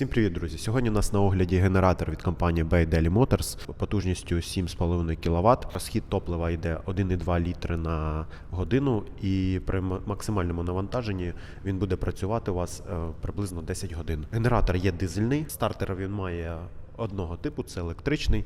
Всім привіт, друзі! Сьогодні у нас на огляді генератор від компанії Bay Daily Motors потужністю 7,5 кВт. Розхід топлива йде 1,2 літри на годину, і при максимальному навантаженні він буде працювати у вас е, приблизно 10 годин. Генератор є дизельний, стартер він має одного типу, це електричний.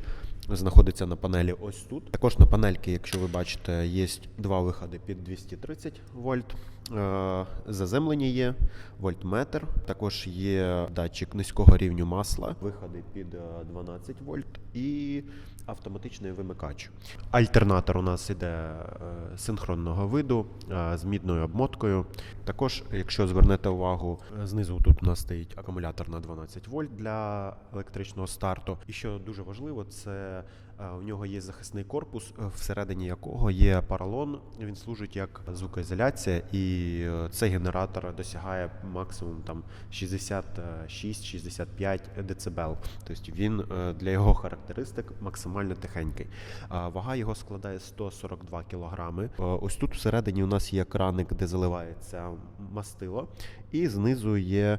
Знаходиться на панелі ось тут. Також на панельці, якщо ви бачите, є два виходи під 230 вольт. Е, Заземлені є, вольтметр. Також є датчик низького рівню масла, виходи під е, 12 вольт і автоматичний вимикач. Альтернатор у нас іде е, синхронного виду е, з мідною обмоткою. Також, якщо звернете увагу, е, знизу тут у нас стоїть акумулятор на 12 вольт для електричного старту. І що дуже важливо, це у нього є захисний корпус, е, всередині якого є поролон. Він служить як звукоізоляція, і е, цей генератор досягає максимум там 66-65 дБ. Тобто він е, для його характеристик максимально тихенький. Вага його складає 142 кг. Ось тут всередині у нас є краник, де заливається мастило, і знизу є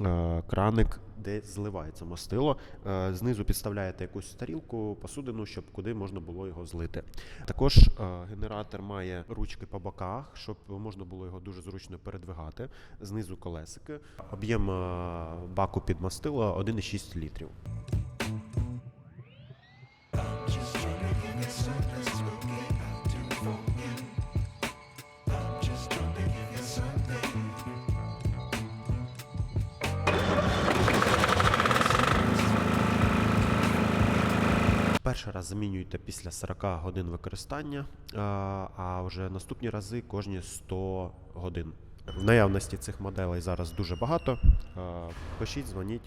е, краник, де зливається мастило. Е, Знизу підставляєте якусь тарілку, посудину, щоб куди можна було його злити. Також е, генератор має ручки по боках, щоб можна було його дуже зручно передвигати. Знизу колесики. Об'єм е, баку під мастило 1,6 літрів. Перший раз замінюєте після 40 годин використання, а вже наступні рази кожні 100 годин. В наявності цих моделей зараз дуже багато. Пишіть, дзвоніть,